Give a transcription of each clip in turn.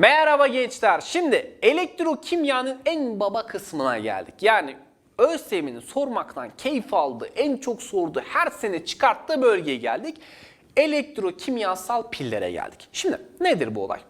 Merhaba gençler. Şimdi elektrokimyanın en baba kısmına geldik. Yani ÖSYM'nin sormaktan keyif aldığı, en çok sorduğu, her sene çıkarttığı bölgeye geldik. Elektrokimyasal pillere geldik. Şimdi nedir bu olay?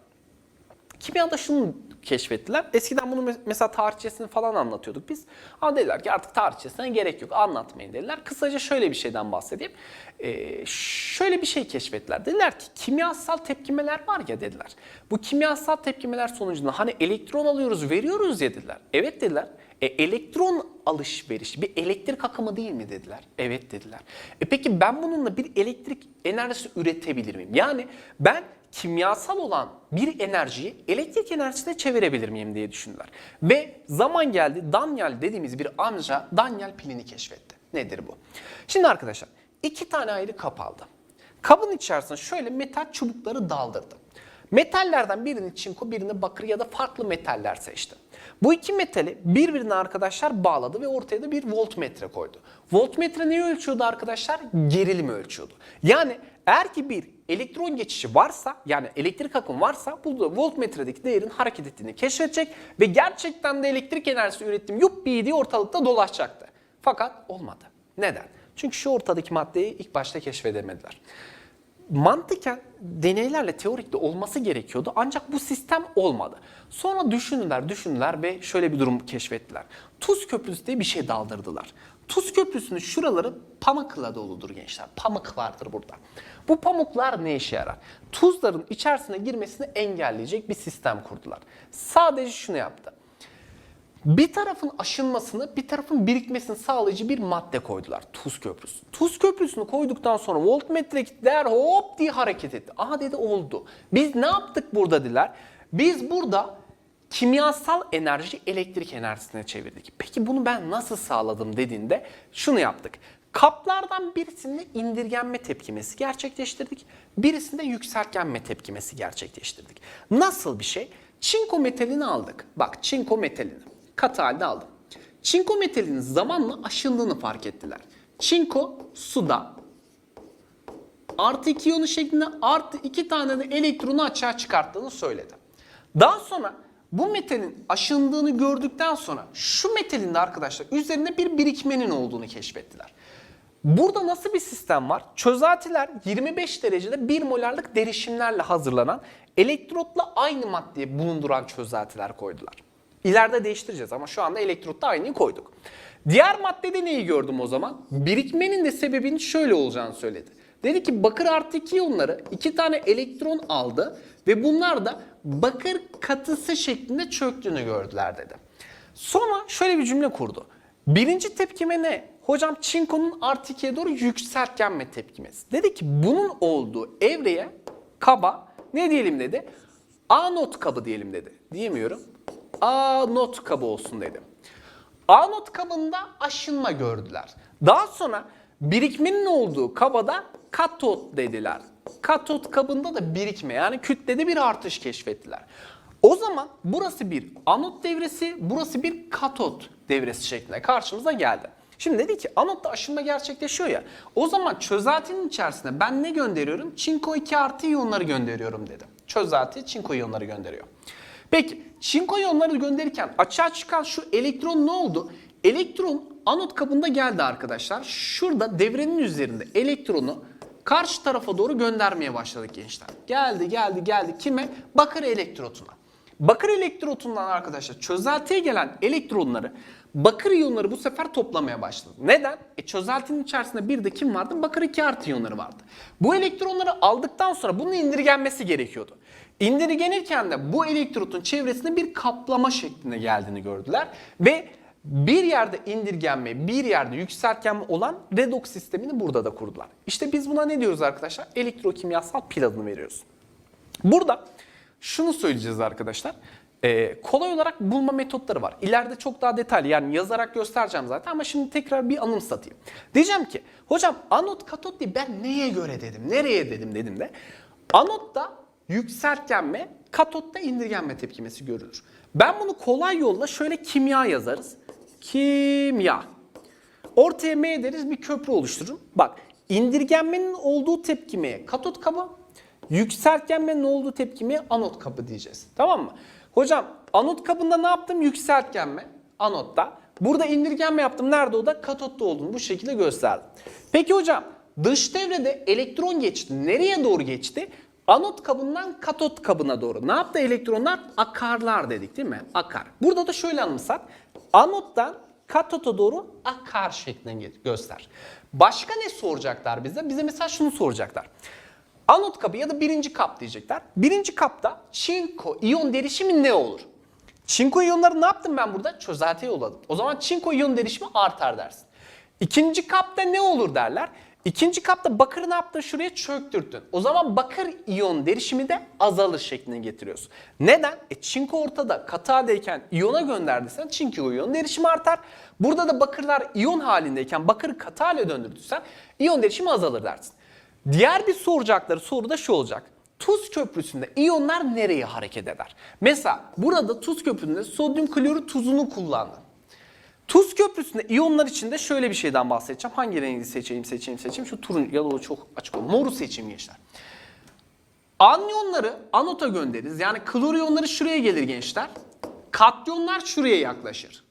Kimyada şunu keşfettiler. Eskiden bunu mes- mesela tarihçesini falan anlatıyorduk biz. Ama dediler ki artık tarihçesine gerek yok anlatmayın dediler. Kısaca şöyle bir şeyden bahsedeyim. Ee, şöyle bir şey keşfettiler. Dediler ki kimyasal tepkimeler var ya dediler. Bu kimyasal tepkimeler sonucunda hani elektron alıyoruz veriyoruz ya dediler. Evet dediler. E, elektron alışveriş bir elektrik akımı değil mi dediler. Evet dediler. E peki ben bununla bir elektrik enerjisi üretebilir miyim? Yani ben kimyasal olan bir enerjiyi elektrik enerjisine çevirebilir miyim diye düşündüler. Ve zaman geldi Daniel dediğimiz bir amca Daniel pilini keşfetti. Nedir bu? Şimdi arkadaşlar iki tane ayrı kap aldı. Kabın içerisine şöyle metal çubukları daldırdı. Metallerden birini çinko, birini bakır ya da farklı metaller seçti. Bu iki metali birbirine arkadaşlar bağladı ve ortaya da bir voltmetre koydu. Voltmetre neyi ölçüyordu arkadaşlar? Gerilimi ölçüyordu. Yani eğer ki bir elektron geçişi varsa yani elektrik akımı varsa bu voltmetredeki değerin hareket ettiğini keşfedecek ve gerçekten de elektrik enerjisi ürettim yuppi diye ortalıkta dolaşacaktı. Fakat olmadı. Neden? Çünkü şu ortadaki maddeyi ilk başta keşfedemediler mantıken deneylerle teorikte olması gerekiyordu ancak bu sistem olmadı. Sonra düşündüler düşündüler ve şöyle bir durum keşfettiler. Tuz köprüsü diye bir şey daldırdılar. Tuz köprüsünün şuraları pamukla doludur gençler. Pamuk vardır burada. Bu pamuklar ne işe yarar? Tuzların içerisine girmesini engelleyecek bir sistem kurdular. Sadece şunu yaptı bir tarafın aşınmasını, bir tarafın birikmesini sağlayıcı bir madde koydular. Tuz köprüsü. Tuz köprüsünü koyduktan sonra voltmetredeki değer hop diye hareket etti. Aha dedi oldu. Biz ne yaptık burada dediler. Biz burada kimyasal enerji elektrik enerjisine çevirdik. Peki bunu ben nasıl sağladım dediğinde şunu yaptık. Kaplardan birisinde indirgenme tepkimesi gerçekleştirdik. Birisinde yükseltgenme tepkimesi gerçekleştirdik. Nasıl bir şey? Çinko metalini aldık. Bak çinko metalini katı halde aldım. Çinko metalinin zamanla aşındığını fark ettiler. Çinko suda artı 2 iyonu şeklinde artı 2 tane de elektronu açığa çıkarttığını söyledi. Daha sonra bu metalin aşındığını gördükten sonra şu metalin de arkadaşlar üzerinde bir birikmenin olduğunu keşfettiler. Burada nasıl bir sistem var? Çözeltiler 25 derecede 1 molarlık derişimlerle hazırlanan elektrotla aynı maddeyi bulunduran çözeltiler koydular. İleride değiştireceğiz ama şu anda elektrotta aynıyı koyduk. Diğer maddede neyi gördüm o zaman? Birikmenin de sebebinin şöyle olacağını söyledi. Dedi ki bakır artı 2 iyonları iki tane elektron aldı ve bunlar da bakır katısı şeklinde çöktüğünü gördüler dedi. Sonra şöyle bir cümle kurdu. Birinci tepkime ne? Hocam çinkonun artı 2'ye doğru yükseltgenme tepkimesi. Dedi ki bunun olduğu evreye, kaba ne diyelim dedi? Anot kabı diyelim dedi. Diyemiyorum. Anot kabı olsun dedim. Anot kabında aşınma gördüler. Daha sonra birikmenin olduğu kabada katot dediler. Katot kabında da birikme yani kütlede bir artış keşfettiler. O zaman burası bir anot devresi, burası bir katot devresi şeklinde karşımıza geldi. Şimdi dedi ki anotta aşınma gerçekleşiyor ya. O zaman çözeltinin içerisine ben ne gönderiyorum? Çinko 2 artı iyonları gönderiyorum dedim. Çözelti çinko iyonları gönderiyor. Peki çinko iyonları gönderirken açığa çıkan şu elektron ne oldu? Elektron anot kabında geldi arkadaşlar. Şurada devrenin üzerinde elektronu karşı tarafa doğru göndermeye başladık gençler. Geldi geldi geldi kime? Bakır elektrotuna. Bakır elektrotundan arkadaşlar çözeltiye gelen elektronları bakır iyonları bu sefer toplamaya başladı. Neden? E çözeltinin içerisinde bir de kim vardı? Bakır 2 artı iyonları vardı. Bu elektronları aldıktan sonra bunun indirgenmesi gerekiyordu. İndirgenirken de bu elektrotun çevresinde bir kaplama şeklinde geldiğini gördüler. Ve bir yerde indirgenme, bir yerde yükseltgenme olan redoks sistemini burada da kurdular. İşte biz buna ne diyoruz arkadaşlar? Elektrokimyasal pil adını veriyoruz. Burada şunu söyleyeceğiz arkadaşlar. Ee, kolay olarak bulma metotları var. İleride çok daha detaylı yani yazarak göstereceğim zaten ama şimdi tekrar bir anımsatayım. Diyeceğim ki hocam anot katot diye ben neye göre dedim, nereye dedim dedim de anotta yükseltgenme, katotta indirgenme tepkimesi görülür. Ben bunu kolay yolla şöyle kimya yazarız. Kimya. Ortaya M deriz bir köprü oluştururum. Bak indirgenmenin olduğu tepkimeye katot kabı, Yükseltgenme ne oldu tepkimi? Anot kapı diyeceğiz. Tamam mı? Hocam anot kabında ne yaptım? Yükseltgenme. Anotta. Burada indirgenme yaptım. Nerede o da? Katotta olduğunu bu şekilde gösterdim. Peki hocam dış devrede elektron geçti. Nereye doğru geçti? Anot kabından katot kabına doğru. Ne yaptı elektronlar? Akarlar dedik değil mi? Akar. Burada da şöyle anımsat. Anottan katota doğru akar şeklinde göster. Başka ne soracaklar bize? Bize mesela şunu soracaklar. Anot kabı ya da birinci kap diyecekler. Birinci kapta çinko iyon derişimi ne olur? Çinko iyonları ne yaptım ben burada? Çözeltiye yolladım. O zaman çinko iyon derişimi artar dersin. İkinci kapta ne olur derler. İkinci kapta bakırı ne yaptın? Şuraya çöktürttün. O zaman bakır iyon derişimi de azalır şeklinde getiriyorsun. Neden? E çinko ortada katı haldeyken iyona gönderdiysen çinko iyon derişimi artar. Burada da bakırlar iyon halindeyken bakırı katı hale döndürdüysen iyon derişimi azalır dersin. Diğer bir soracakları soru da şu olacak. Tuz köprüsünde iyonlar nereye hareket eder? Mesela burada tuz köprüsünde sodyum klorür tuzunu kullandın. Tuz köprüsünde iyonlar içinde şöyle bir şeyden bahsedeceğim. Hangi rengi seçeyim seçeyim seçeyim. Şu turun yalı çok açık oldu. Moru seçeyim gençler. Anyonları anota göndeririz. Yani klor iyonları şuraya gelir gençler. Katyonlar şuraya yaklaşır.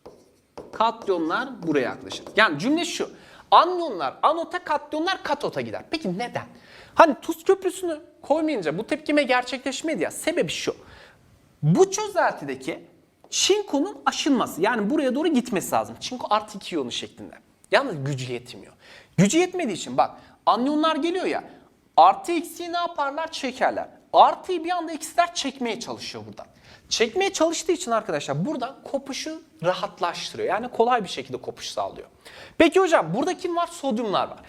Katyonlar buraya yaklaşır. Yani cümle şu. Anyonlar anota, katyonlar katota gider. Peki neden? Hani tuz köprüsünü koymayınca bu tepkime gerçekleşmedi ya. Sebebi şu. Bu çözeltideki çinkonun aşınması yani buraya doğru gitmesi lazım. Çinko artı 2 iyonu şeklinde. Yalnız gücü yetmiyor. Gücü yetmediği için bak anyonlar geliyor ya artı eksiği ne yaparlar? Çekerler. Artıyı bir anda eksiler çekmeye çalışıyor buradan. Çekmeye çalıştığı için arkadaşlar buradan kopuşu rahatlaştırıyor. Yani kolay bir şekilde kopuş sağlıyor. Peki hocam burada kim var? Sodyumlar var.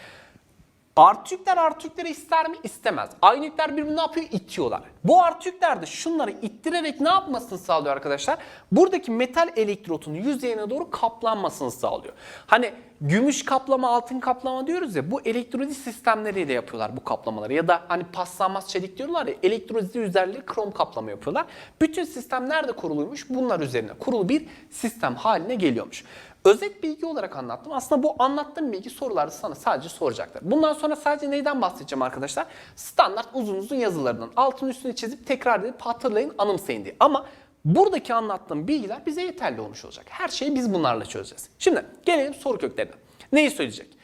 Artı yükler ister mi? İstemez. Aynı yükler birbirini ne yapıyor? İtiyorlar. Bu artı yükler de şunları ittirerek ne yapmasını sağlıyor arkadaşlar? Buradaki metal elektrotun yüzeyine doğru kaplanmasını sağlıyor. Hani gümüş kaplama, altın kaplama diyoruz ya bu elektrolit sistemleriyle yapıyorlar bu kaplamaları. Ya da hani paslanmaz çelik diyorlar ya elektrolit üzerleri krom kaplama yapıyorlar. Bütün sistem nerede kuruluymuş? Bunlar üzerine kurulu bir sistem haline geliyormuş. Özet bilgi olarak anlattım. Aslında bu anlattığım bilgi sorularda sana sadece soracaklar. Bundan sonra sadece neyden bahsedeceğim arkadaşlar? Standart uzun uzun yazılarından. Altın üstüne çizip tekrar edip hatırlayın, anımsayın diye. Ama buradaki anlattığım bilgiler bize yeterli olmuş olacak. Her şeyi biz bunlarla çözeceğiz. Şimdi gelelim soru köklerine. Neyi söyleyecek?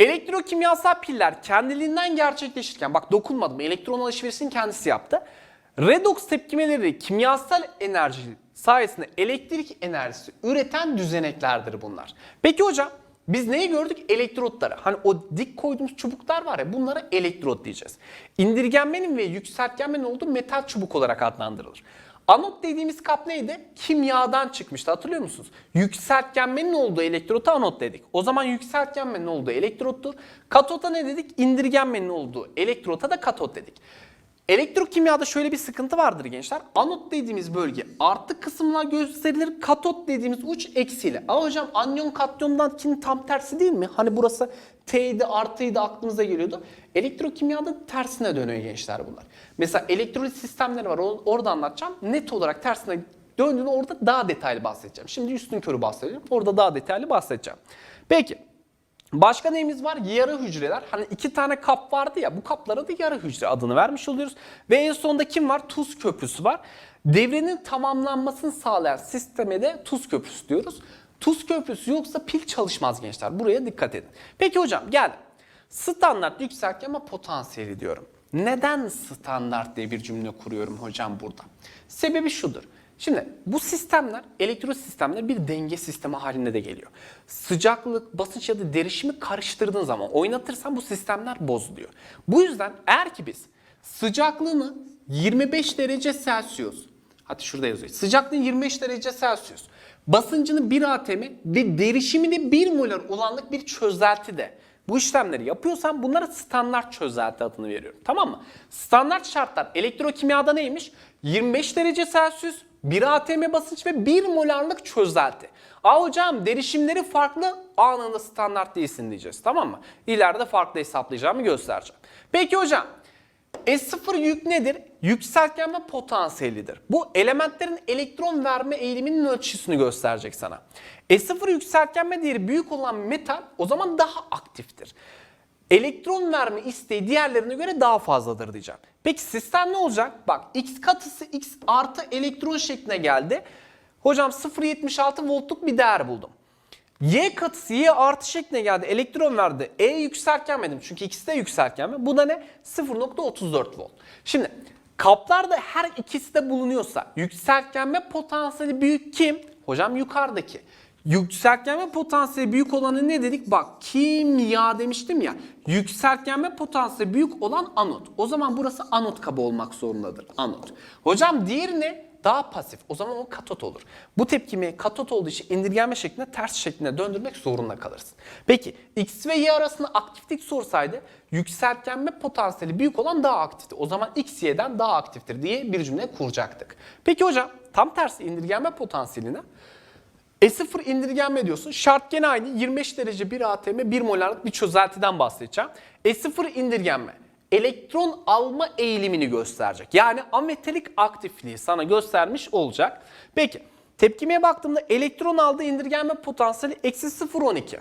Elektrokimyasal piller kendiliğinden gerçekleşirken, bak dokunmadım, elektron alışverişini kendisi yaptı. Redoks tepkimeleri kimyasal enerji sayesinde elektrik enerjisi üreten düzeneklerdir bunlar. Peki hocam biz neyi gördük? Elektrotları. Hani o dik koyduğumuz çubuklar var ya bunlara elektrot diyeceğiz. İndirgenmenin ve yükseltgenmenin olduğu metal çubuk olarak adlandırılır. Anot dediğimiz kap neydi? Kimyadan çıkmıştı hatırlıyor musunuz? Yükseltgenmenin olduğu elektrota anot dedik. O zaman yükseltgenmenin olduğu elektrottur. Katota ne dedik? İndirgenmenin olduğu elektrota da katot dedik. Elektrokimyada şöyle bir sıkıntı vardır gençler. Anot dediğimiz bölge artı kısımla gösterilir. Katot dediğimiz uç eksiyle. Ama hocam anyon katyondan kin tam tersi değil mi? Hani burası T'ydi artıydı aklınıza geliyordu. Elektrokimyada tersine dönüyor gençler bunlar. Mesela elektrolit sistemleri var or- orada anlatacağım. Net olarak tersine döndüğünü orada daha detaylı bahsedeceğim. Şimdi üstün körü bahsedeceğim. Orada daha detaylı bahsedeceğim. Peki. Başka neyimiz var? Yarı hücreler. Hani iki tane kap vardı ya bu kaplara da yarı hücre adını vermiş oluyoruz. Ve en sonunda kim var? Tuz köprüsü var. Devrenin tamamlanmasını sağlayan sisteme de tuz köprüsü diyoruz. Tuz köprüsü yoksa pil çalışmaz gençler. Buraya dikkat edin. Peki hocam gel. Standart yükseltgenme potansiyeli diyorum. Neden standart diye bir cümle kuruyorum hocam burada? Sebebi şudur. Şimdi bu sistemler elektro sistemler bir denge sistemi halinde de geliyor. Sıcaklık, basınç ya da derişimi karıştırdığın zaman oynatırsan bu sistemler bozuluyor. Bu yüzden eğer ki biz sıcaklığını 25 derece Celsius Hadi şurada yazıyor. Sıcaklığın 25 derece Celsius. Basıncını 1 atm ve derişimini 1 molar olanlık bir çözeltide bu işlemleri yapıyorsam bunlara standart çözelti adını veriyorum. Tamam mı? Standart şartlar elektrokimyada neymiş? 25 derece Celsius, 1 atm basınç ve 1 molarlık çözelti. Aa hocam derişimleri farklı anında standart değilsin diyeceğiz. Tamam mı? İleride farklı hesaplayacağımı göstereceğim. Peki hocam S0 yük nedir? Yükseltgenme potansiyelidir. Bu elementlerin elektron verme eğiliminin ölçüsünü gösterecek sana. S0 yükseltgenme değeri büyük olan metal o zaman daha aktiftir. Elektron verme isteği diğerlerine göre daha fazladır diyeceğim. Peki sistem ne olacak? Bak x katısı x artı elektron şekline geldi. Hocam 0.76 voltluk bir değer buldum. Y katısı Y artı şekline geldi. Elektron verdi. E yükseltgenmedim. Çünkü ikisi de yükseltgenme. Bu da ne? 0.34 volt. Şimdi kaplarda her ikisi de bulunuyorsa yükseltgenme potansiyeli büyük kim? Hocam yukarıdaki. Yükseltgenme potansiyeli büyük olanı ne dedik? Bak kimya demiştim ya. Yükseltgenme potansiyeli büyük olan anot. O zaman burası anot kabı olmak zorundadır. Anot. Hocam diğeri ne? Daha pasif. O zaman o katot olur. Bu tepkimi katot olduğu için indirgenme şeklinde ters şeklinde döndürmek zorunda kalırsın. Peki X ve Y arasında aktiflik sorsaydı yükseltgenme potansiyeli büyük olan daha aktifti. O zaman X Y'den daha aktiftir diye bir cümle kuracaktık. Peki hocam tam tersi indirgenme potansiyeline E0 indirgenme diyorsun. Şart gene aynı. 25 derece 1 atm 1 molarlık bir çözeltiden bahsedeceğim. E0 indirgenme elektron alma eğilimini gösterecek. Yani ametalik aktifliği sana göstermiş olacak. Peki tepkimeye baktığımda elektron aldığı indirgenme potansiyeli eksi 0.12.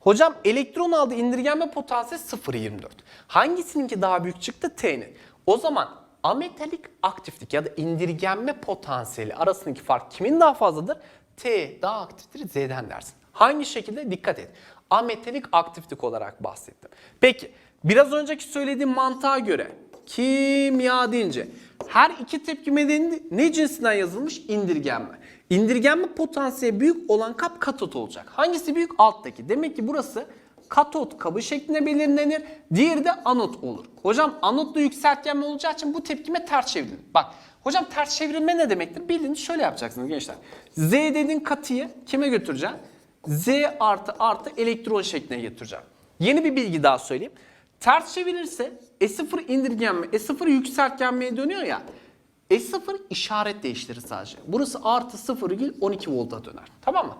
Hocam elektron aldığı indirgenme potansiyeli 0.24. Hangisininki daha büyük çıktı? T'nin. O zaman ametalik aktiflik ya da indirgenme potansiyeli arasındaki fark kimin daha fazladır? T daha aktiftir Z'den dersin. Hangi şekilde? Dikkat et. Ametalik aktiflik olarak bahsettim. Peki biraz önceki söylediğim mantığa göre kimya deyince her iki tepkimede ne cinsinden yazılmış? İndirgenme. İndirgenme potansiyeli büyük olan kap katot olacak. Hangisi büyük? Alttaki. Demek ki burası katot kabı şeklinde belirlenir. Diğeri de anot olur. Hocam anotlu yükseltgenme olacağı için bu tepkime ters çevrilir. Bak hocam ters çevrilme ne demektir? Bildiğiniz şöyle yapacaksınız gençler. Z dediğin katıyı kime götüreceğim? Z artı artı elektron şekline getireceğim. Yeni bir bilgi daha söyleyeyim. Ters çevirirse E0 indirgenme, E0 yükseltgenmeye dönüyor ya. E0 işaret değiştirir sadece. Burası artı 0,12 volta döner. Tamam mı?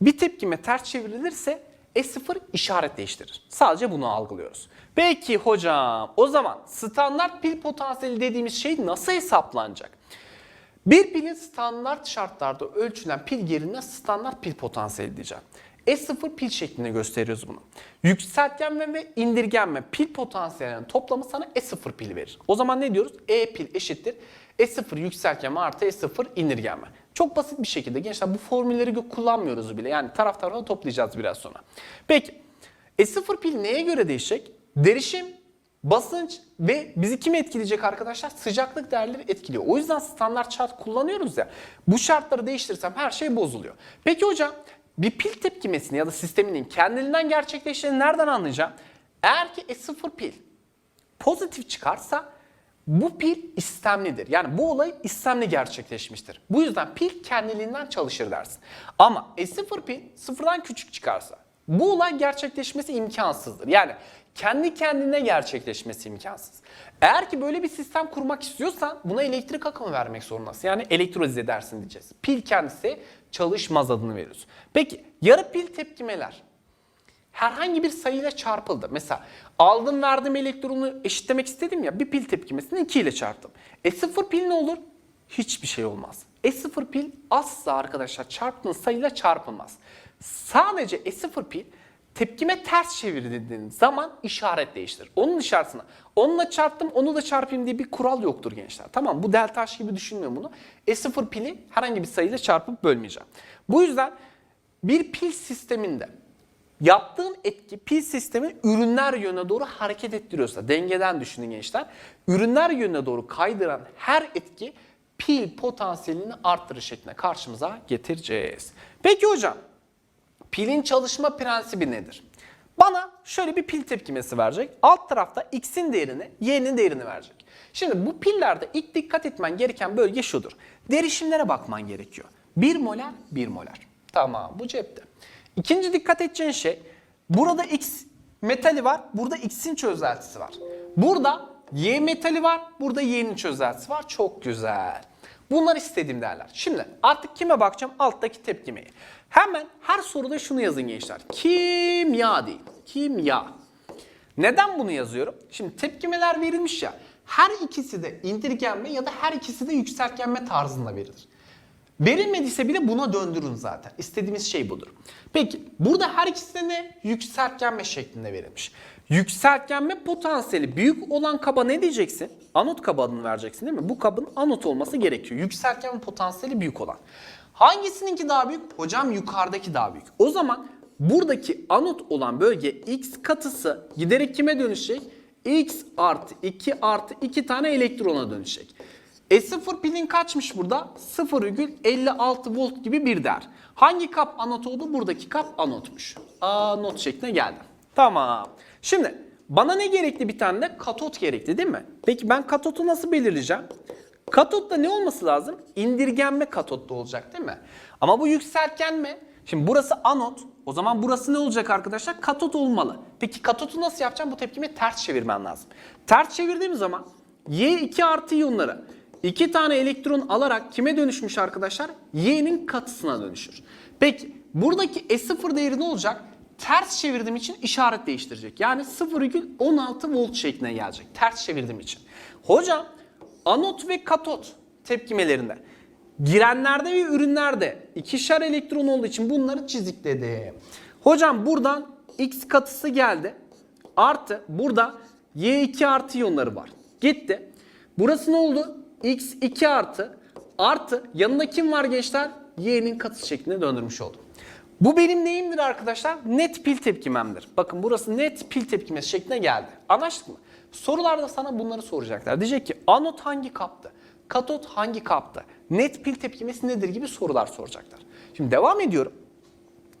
Bir tepkime ters çevrilirse E0 işaret değiştirir. Sadece bunu algılıyoruz. Peki hocam o zaman standart pil potansiyeli dediğimiz şey nasıl hesaplanacak? Bir pilin standart şartlarda ölçülen pil geriline standart pil potansiyeli diyeceğim. S0 pil şeklinde gösteriyoruz bunu. Yükseltgenme ve indirgenme pil potansiyelinin toplamı sana S0 pil verir. O zaman ne diyoruz? E pil eşittir. S0 yükseltgenme artı S0 indirgenme. Çok basit bir şekilde gençler bu formülleri kullanmıyoruz bile. Yani taraf tarafa toplayacağız biraz sonra. Peki S0 pil neye göre değişecek? Derişim, basınç ve bizi kim etkileyecek arkadaşlar? Sıcaklık değerleri etkiliyor. O yüzden standart şart kullanıyoruz ya. Bu şartları değiştirirsem her şey bozuluyor. Peki hocam bir pil tepkimesini ya da sisteminin kendiliğinden gerçekleştiğini nereden anlayacağım? Eğer ki S0 pil pozitif çıkarsa bu pil istemlidir. Yani bu olay istemli gerçekleşmiştir. Bu yüzden pil kendiliğinden çalışır dersin. Ama S0 pil sıfırdan küçük çıkarsa bu olay gerçekleşmesi imkansızdır. Yani kendi kendine gerçekleşmesi imkansız. Eğer ki böyle bir sistem kurmak istiyorsan buna elektrik akımı vermek zorundasın. Yani elektroliz edersin diyeceğiz. Pil kendisi çalışmaz adını veriyoruz. Peki yarı pil tepkimeler herhangi bir sayıyla çarpıldı. Mesela aldım verdim elektronu eşitlemek istedim ya bir pil tepkimesini 2 ile çarptım. E sıfır pil ne olur? Hiçbir şey olmaz. E0 pil asla arkadaşlar çarptığın sayıyla çarpılmaz. Sadece E0 pil tepkime ters çevirdiğin zaman işaret değiştirir. Onun işaretine onunla çarptım onu da çarpayım diye bir kural yoktur gençler. Tamam bu delta H gibi düşünmüyorum bunu. E0 pili herhangi bir sayıyla çarpıp bölmeyeceğim. Bu yüzden bir pil sisteminde yaptığın etki pil sistemi ürünler yönüne doğru hareket ettiriyorsa dengeden düşünün gençler. Ürünler yönüne doğru kaydıran her etki pil potansiyelini arttırır şeklinde karşımıza getireceğiz. Peki hocam pilin çalışma prensibi nedir? Bana şöyle bir pil tepkimesi verecek. Alt tarafta x'in değerini, y'nin değerini verecek. Şimdi bu pillerde ilk dikkat etmen gereken bölge şudur. Derişimlere bakman gerekiyor. 1 molar, 1 molar. Tamam bu cepte. İkinci dikkat edeceğin şey burada x metali var, burada x'in çözeltisi var. Burada y metali var, burada y'nin çözeltisi var. Çok güzel. Bunlar istediğim değerler. Şimdi artık kime bakacağım? Alttaki tepkimeyi. Hemen her soruda şunu yazın gençler. Kimya değil. Kimya. Neden bunu yazıyorum? Şimdi tepkimeler verilmiş ya. Her ikisi de indirgenme ya da her ikisi de yükseltgenme tarzında verilir. Verilmediyse bile buna döndürün zaten. İstediğimiz şey budur. Peki burada her ikisi de ne? Yükseltgenme şeklinde verilmiş. Yükseltgenme potansiyeli büyük olan kaba ne diyeceksin? Anot kaba adını vereceksin değil mi? Bu kabın anot olması gerekiyor. Yükseltgenme potansiyeli büyük olan. Hangisininki daha büyük? Hocam yukarıdaki daha büyük. O zaman buradaki anot olan bölge x katısı giderek kime dönüşecek? x artı 2 artı 2 tane elektrona dönüşecek. E sıfır pilin kaçmış burada? 0,56 volt gibi bir değer. Hangi kap anot oldu? Buradaki kap anotmuş. Anot şekline geldi. Tamam. Şimdi bana ne gerekli bir tane de katot gerekli değil mi? Peki ben katotu nasıl belirleyeceğim? Katotta ne olması lazım? İndirgenme katotta olacak değil mi? Ama bu yükseltgenme. Şimdi burası anot. O zaman burası ne olacak arkadaşlar? Katot olmalı. Peki katotu nasıl yapacağım? Bu tepkimi ters çevirmen lazım. Ters çevirdiğim zaman Y2 artı iyonları iki tane elektron alarak kime dönüşmüş arkadaşlar? Y'nin katısına dönüşür. Peki buradaki E0 değeri ne olacak? Ters çevirdiğim için işaret değiştirecek. Yani 0,16 volt şekline gelecek. Ters çevirdiğim için. Hocam anot ve katot tepkimelerinde girenlerde ve ürünlerde ikişer elektron olduğu için bunları çizikledim. Hocam buradan X katısı geldi. Artı burada Y2 artı iyonları var. Gitti. Burası ne oldu? X2 artı artı yanında kim var gençler? Y'nin katısı şeklinde döndürmüş oldum. Bu benim neyimdir arkadaşlar? Net pil tepkimemdir. Bakın burası net pil tepkimesi şekline geldi. Anlaştık mı? Sorularda sana bunları soracaklar. Diyecek ki anot hangi kaptı? Katot hangi kaptı? Net pil tepkimesi nedir gibi sorular soracaklar. Şimdi devam ediyorum.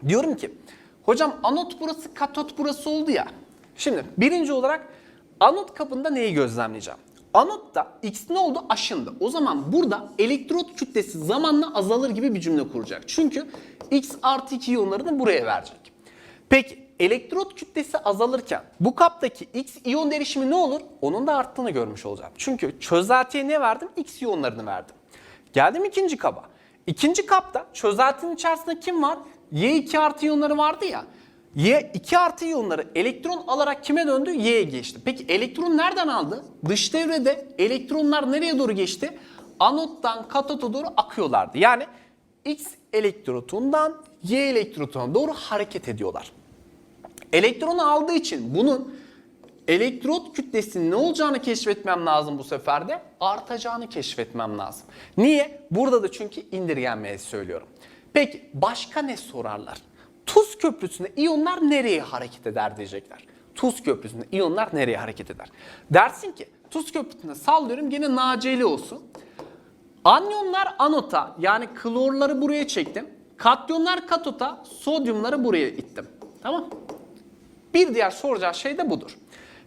Diyorum ki hocam anot burası katot burası oldu ya. Şimdi birinci olarak anot kabında neyi gözlemleyeceğim? Anotta X ne oldu? Aşındı. O zaman burada elektrot kütlesi zamanla azalır gibi bir cümle kuracak. Çünkü X artı 2 iyonlarını buraya verecek. Peki elektrot kütlesi azalırken bu kaptaki X iyon derişimi ne olur? Onun da arttığını görmüş olacağım. Çünkü çözeltiye ne verdim? X iyonlarını verdim. Geldim ikinci kaba. İkinci kapta çözeltinin içerisinde kim var? Y2 artı iyonları vardı ya. Y2 artı iyonları elektron alarak kime döndü? Y'ye geçti. Peki elektron nereden aldı? Dış devrede elektronlar nereye doğru geçti? Anottan katota doğru akıyorlardı. Yani X elektrotundan Y elektrotuna doğru hareket ediyorlar. Elektronu aldığı için bunun elektrot kütlesinin ne olacağını keşfetmem lazım bu sefer de artacağını keşfetmem lazım. Niye? Burada da çünkü indirgenmeye söylüyorum. Peki başka ne sorarlar? Tuz köprüsünde iyonlar nereye hareket eder diyecekler. Tuz köprüsünde iyonlar nereye hareket eder? Dersin ki tuz köprüsünde sallıyorum gene NaCl olsun. Anyonlar anota yani klorları buraya çektim. Katyonlar katota, sodyumları buraya ittim. Tamam Bir diğer soracağı şey de budur.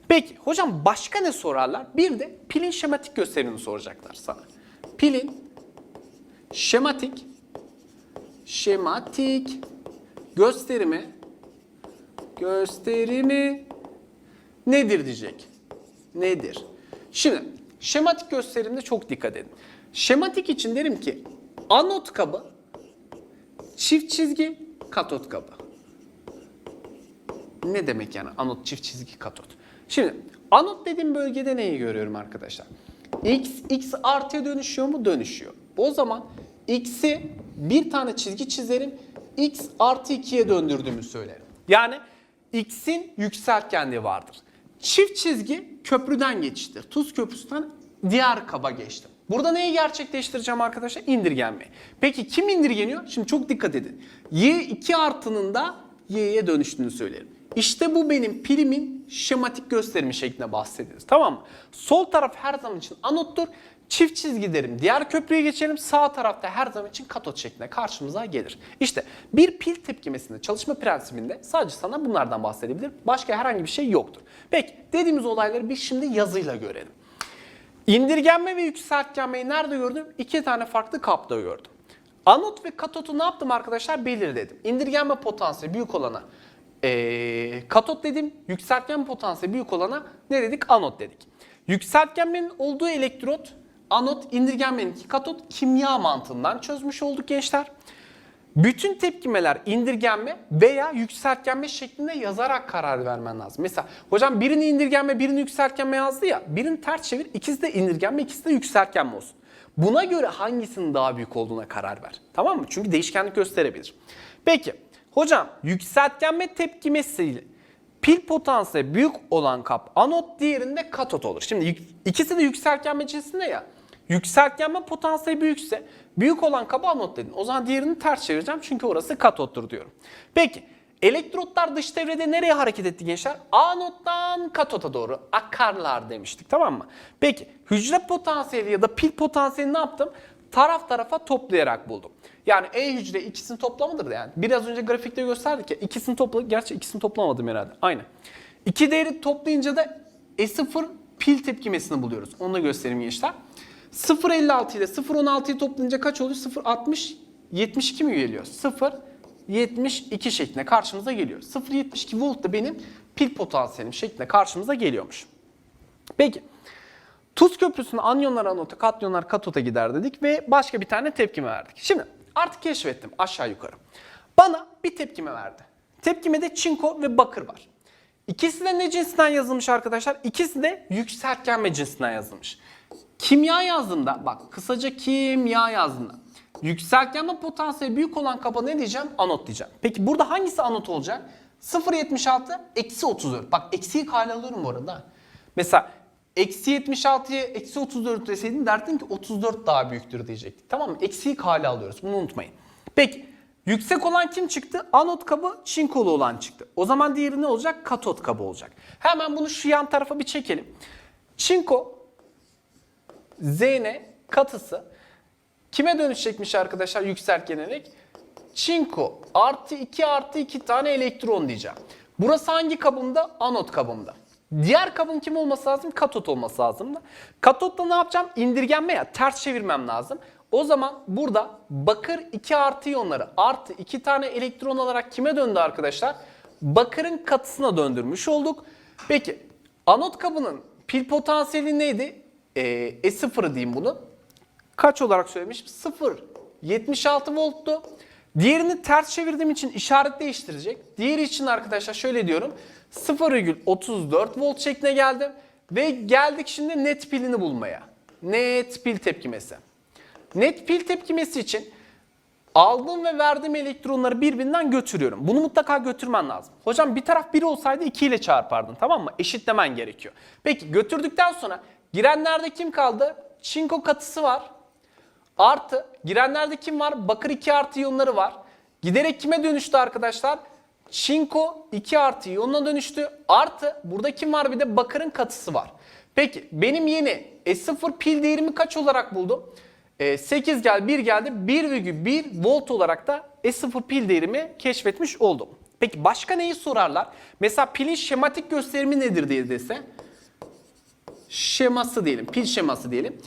Peki hocam başka ne sorarlar? Bir de pilin şematik gösterimini soracaklar sana. Pilin şematik şematik gösterimi gösterimi nedir diyecek. Nedir? Şimdi şematik gösterimde çok dikkat edin. Şematik için derim ki anot kabı çift çizgi katot kabı. Ne demek yani anot çift çizgi katot? Şimdi anot dediğim bölgede neyi görüyorum arkadaşlar? X, X artıya dönüşüyor mu? Dönüşüyor. O zaman X'i bir tane çizgi çizerim. X artı 2'ye döndürdüğümü söylerim. Yani X'in yükseltgenliği vardır. Çift çizgi köprüden geçti. Tuz köprüsünden diğer kaba geçtim. Burada neyi gerçekleştireceğim arkadaşlar? İndirgenme. Peki kim indirgeniyor? Şimdi çok dikkat edin. Y2 artının da Y'ye dönüştüğünü söylerim. İşte bu benim pilimin şematik gösterimi şeklinde bahsediyoruz. Tamam mı? Sol taraf her zaman için anottur. Çift çizgi derim. Diğer köprüye geçelim. Sağ tarafta her zaman için katot şeklinde karşımıza gelir. İşte bir pil tepkimesinde çalışma prensibinde sadece sana bunlardan bahsedebilir. Başka herhangi bir şey yoktur. Peki dediğimiz olayları biz şimdi yazıyla görelim. İndirgenme ve yükseltgenmeyi nerede gördüm? İki tane farklı kapta gördüm. Anot ve katotu ne yaptım arkadaşlar? Belirledim. İndirgenme potansiyeli büyük olana ee, katot dedim. Yükseltgenme potansiyeli büyük olana ne dedik? Anot dedik. Yükseltgenmenin olduğu elektrot, anot, indirgenmeninki katot kimya mantığından çözmüş olduk gençler. Bütün tepkimeler indirgenme veya yükseltgenme şeklinde yazarak karar vermen lazım. Mesela hocam birini indirgenme birini yükseltgenme yazdı ya birini ters çevir ikisi de indirgenme ikisi de yükseltgenme olsun. Buna göre hangisinin daha büyük olduğuna karar ver. Tamam mı? Çünkü değişkenlik gösterebilir. Peki hocam yükseltgenme tepkimesiyle Pil potansiyeli büyük olan kap anot, diğerinde katot olur. Şimdi ikisi de yükseltgenme cinsinde ya. Yükseltgenme potansiyeli büyükse büyük olan kaba anot dedin. O zaman diğerini ters çevireceğim çünkü orası katottur diyorum. Peki elektrotlar dış devrede nereye hareket etti gençler? Anottan katota doğru akarlar demiştik tamam mı? Peki hücre potansiyeli ya da pil potansiyeli ne yaptım? Taraf tarafa toplayarak buldum. Yani E hücre ikisini toplamıdır yani. Biraz önce grafikte gösterdik ya ikisini topla gerçi ikisini toplamadım herhalde. Aynı. İki değeri toplayınca da E0 pil tepkimesini buluyoruz. Onu da göstereyim gençler. 0.56 ile 0.16'yı toplayınca kaç oluyor? 0.60 72 mi geliyor? 0.72 şeklinde karşımıza geliyor. 0.72 volt da benim pil potansiyelim şeklinde karşımıza geliyormuş. Peki. Tuz köprüsünün anyonlar anota, katyonlar katota gider dedik ve başka bir tane tepkime verdik. Şimdi artık keşfettim aşağı yukarı. Bana bir tepkime verdi. Tepkimede çinko ve bakır var. İkisi de ne cinsinden yazılmış arkadaşlar? İkisi de yükseltgenme cinsinden yazılmış. Kimya yazdığımda bak kısaca kimya yazdığımda yükseltgenme potansiyeli büyük olan kaba ne diyeceğim? Anot diyeceğim. Peki burada hangisi anot olacak? 0.76 eksi 34. Bak eksiyi kale alıyorum bu arada. Mesela eksi 76'ya eksi 34 deseydin derdin ki 34 daha büyüktür diyecektik. Tamam mı? Eksiyi kale alıyoruz. Bunu unutmayın. Peki yüksek olan kim çıktı? Anot kabı çinkolu olan çıktı. O zaman diğeri ne olacak? Katot kabı olacak. Hemen bunu şu yan tarafa bir çekelim. Çinko Zn katısı kime dönüşecekmiş arkadaşlar yükseltgenerek? Çinko artı 2 artı 2 tane elektron diyeceğim. Burası hangi kabımda? Anot kabımda. Diğer kabın kim olması lazım? Katot olması lazım da. Katotta ne yapacağım? İndirgenme ya ters çevirmem lazım. O zaman burada bakır 2 artı iyonları artı 2 tane elektron olarak kime döndü arkadaşlar? Bakırın katısına döndürmüş olduk. Peki anot kabının pil potansiyeli neydi? Ee, E0 diyeyim bunu. Kaç olarak söylemişim? 0. 76 volttu. Diğerini ters çevirdiğim için işaret değiştirecek. Diğeri için arkadaşlar şöyle diyorum. 0,34 volt şekline geldim. Ve geldik şimdi net pilini bulmaya. Net pil tepkimesi. Net pil tepkimesi için aldığım ve verdiğim elektronları birbirinden götürüyorum. Bunu mutlaka götürmen lazım. Hocam bir taraf 1 olsaydı 2 ile çarpardın tamam mı? Eşitlemen gerekiyor. Peki götürdükten sonra girenlerde kim kaldı? Çinko katısı var. Artı girenlerde kim var? Bakır 2 artı iyonları var. Giderek kime dönüştü arkadaşlar? Çinko 2 artı iyonuna dönüştü. Artı burada kim var? Bir de bakırın katısı var. Peki benim yeni S0 pil değerimi kaç olarak buldum? Ee, 8 gel 1 geldi 1,1 volt olarak da S0 pil değerimi keşfetmiş oldum. Peki başka neyi sorarlar? Mesela pilin şematik gösterimi nedir diye dese şeması diyelim. Pil şeması diyelim.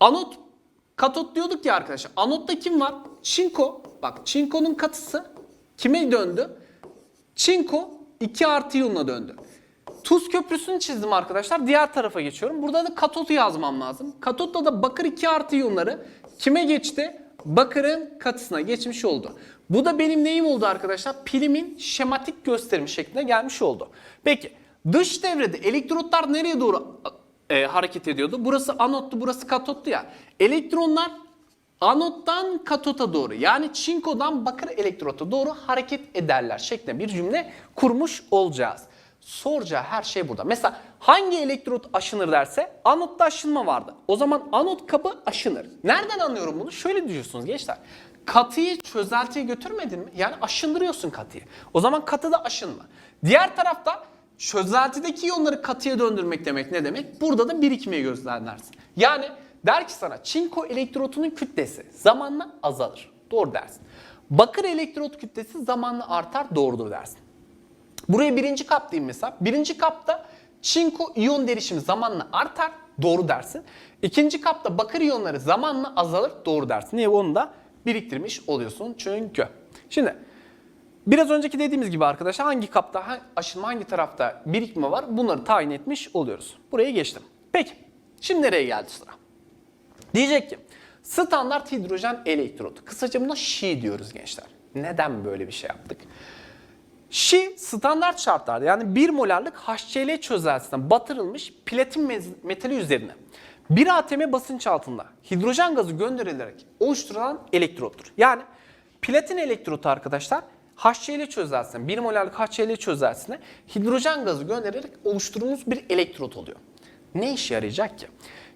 Anot katot diyorduk ya arkadaşlar. Anotta kim var? Çinko. Bak çinkonun katısı kime döndü? Çinko 2 artı iyonuna döndü. Tuz köprüsünü çizdim arkadaşlar. Diğer tarafa geçiyorum. Burada da katotu yazmam lazım. Katotta da bakır 2 artı iyonları kime geçti? Bakırın katısına geçmiş oldu. Bu da benim neyim oldu arkadaşlar? Pilimin şematik gösterimi şeklinde gelmiş oldu. Peki dış devrede elektrotlar nereye doğru e, hareket ediyordu? Burası anottu, burası katottu ya. Elektronlar anottan katota doğru yani çinkodan bakır elektrota doğru hareket ederler şeklinde bir cümle kurmuş olacağız. Soracağı her şey burada. Mesela hangi elektrot aşınır derse anotta aşınma vardı. O zaman anot kabı aşınır. Nereden anlıyorum bunu? Şöyle diyorsunuz gençler. Katıyı çözeltiye götürmedin mi? Yani aşındırıyorsun katıyı. O zaman katıda aşınma. Diğer tarafta çözeltideki iyonları katıya döndürmek demek ne demek? Burada da birikmeye gözlemlersin. Yani der ki sana çinko elektrotunun kütlesi zamanla azalır. Doğru dersin. Bakır elektrot kütlesi zamanla artar. Doğrudur dersin. Buraya birinci kap diyeyim mesela. Birinci kapta çinko iyon derişimi zamanla artar. Doğru dersin. İkinci kapta bakır iyonları zamanla azalır. Doğru dersin. Niye? Onu da biriktirmiş oluyorsun çünkü. Şimdi Biraz önceki dediğimiz gibi arkadaşlar hangi kapta ha- aşınma hangi tarafta birikme var bunları tayin etmiş oluyoruz. Buraya geçtim. Peki şimdi nereye geldi sıra? Diyecek ki standart hidrojen elektrodu. Kısaca buna Şi diyoruz gençler. Neden böyle bir şey yaptık? Şi standart şartlarda yani 1 molarlık HCl çözeltisine batırılmış platin metali üzerine 1 atm basınç altında hidrojen gazı gönderilerek oluşturulan elektrottur. Yani platin elektrotu arkadaşlar HCl çözeltisine, 1 molarlık HCl çözeltisine hidrojen gazı göndererek oluşturduğumuz bir elektrot oluyor. Ne işe yarayacak ki?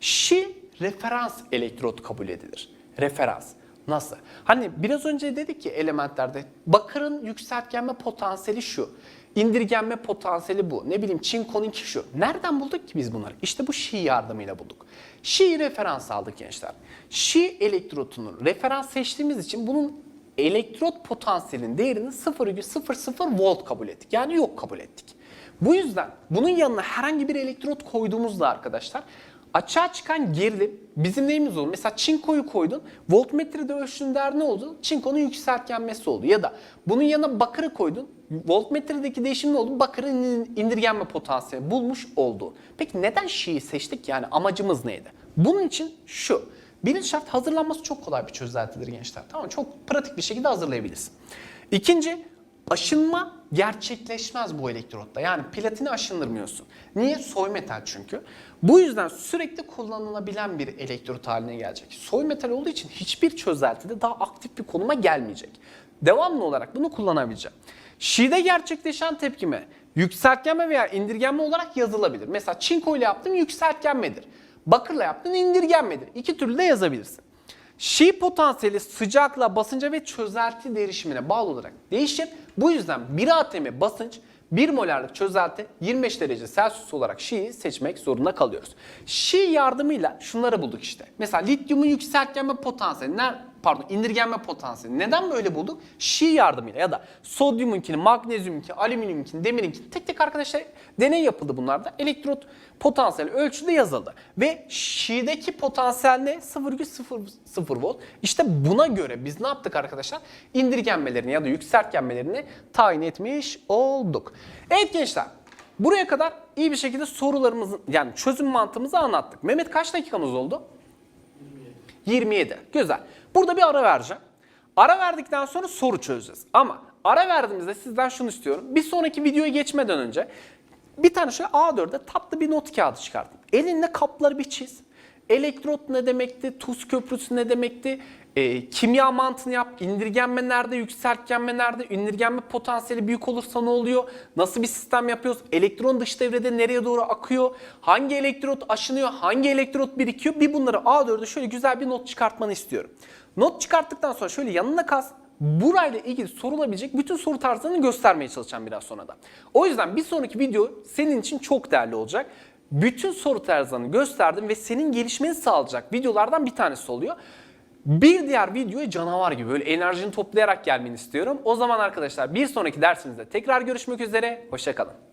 Şi referans elektrot kabul edilir. Referans. Nasıl? Hani biraz önce dedik ki elementlerde bakırın yükseltgenme potansiyeli şu. indirgenme potansiyeli bu. Ne bileyim çinkonunki şu. Nereden bulduk ki biz bunları? İşte bu Şi yardımıyla bulduk. Şi'yi referans aldık gençler. Şi elektrotunun referans seçtiğimiz için bunun elektrot potansiyelin değerini 0,00 volt kabul ettik. Yani yok kabul ettik. Bu yüzden bunun yanına herhangi bir elektrot koyduğumuzda arkadaşlar açığa çıkan gerilim bizim neyimiz olur? Mesela çinkoyu koydun, voltmetrede ölçtüğün değer ne oldu? Çinkonun yükseltgenmesi oldu. Ya da bunun yanına bakırı koydun, voltmetredeki değişim ne oldu? Bakırın indirgenme potansiyeli bulmuş oldu. Peki neden Şi'yi seçtik? Yani amacımız neydi? Bunun için şu. Şart hazırlanması çok kolay bir çözeltidir gençler. Tamam? Çok pratik bir şekilde hazırlayabilirsin. İkinci, aşınma gerçekleşmez bu elektrotta. Yani platini aşındırmıyorsun. Niye? Soy metal çünkü. Bu yüzden sürekli kullanılabilen bir elektrot haline gelecek. Soy metal olduğu için hiçbir çözeltide daha aktif bir konuma gelmeyecek. Devamlı olarak bunu kullanabileceğim. Şi'de gerçekleşen tepkime yükseltgenme veya indirgenme olarak yazılabilir. Mesela çinko ile yaptığım yükseltgenmedir. Bakırla yaptığın indirgenmedir. İki türlü de yazabilirsin. Şi potansiyeli sıcakla, basınca ve çözelti derişimine bağlı olarak değişir. Bu yüzden 1 atm basınç 1 molarlık çözelti 25 derece Celsius olarak Şi'yi seçmek zorunda kalıyoruz. Şi yardımıyla şunları bulduk işte. Mesela lityumun yükseltgenme potansiyeli, pardon indirgenme potansiyeli. Neden böyle bulduk? Şi yardımıyla ya da sodyumunkini, magnezyumunkini, alüminyumunkini, demirinkini tek tek arkadaşlar deney yapıldı bunlarda. Elektrot potansiyeli ölçüde yazıldı. Ve Şi'deki potansiyel ne? 0,00 volt. İşte buna göre biz ne yaptık arkadaşlar? İndirgenmelerini ya da yükseltgenmelerini tayin etmiş olduk. Evet gençler buraya kadar iyi bir şekilde sorularımızın yani çözüm mantığımızı anlattık. Mehmet kaç dakikamız oldu? 27. Güzel. Burada bir ara vereceğim. Ara verdikten sonra soru çözeceğiz. Ama ara verdiğimizde sizden şunu istiyorum. Bir sonraki videoya geçmeden önce bir tane şöyle A4'e tatlı bir not kağıdı çıkartın. Elinle kapları bir çiz. Elektrot ne demekti? Tuz köprüsü ne demekti? Ee, kimya mantığını yap. İndirgenme nerede? Yükseltgenme nerede? İndirgenme potansiyeli büyük olursa ne oluyor? Nasıl bir sistem yapıyoruz? Elektron dış devrede nereye doğru akıyor? Hangi elektrot aşınıyor? Hangi elektrot birikiyor? Bir bunları A4'e şöyle güzel bir not çıkartmanı istiyorum. Not çıkarttıktan sonra şöyle yanına kas. Burayla ilgili sorulabilecek bütün soru tarzlarını göstermeye çalışacağım biraz sonra da. O yüzden bir sonraki video senin için çok değerli olacak. Bütün soru tarzlarını gösterdim ve senin gelişmeni sağlayacak videolardan bir tanesi oluyor. Bir diğer videoya canavar gibi böyle enerjini toplayarak gelmeni istiyorum. O zaman arkadaşlar bir sonraki dersimizde tekrar görüşmek üzere. Hoşçakalın.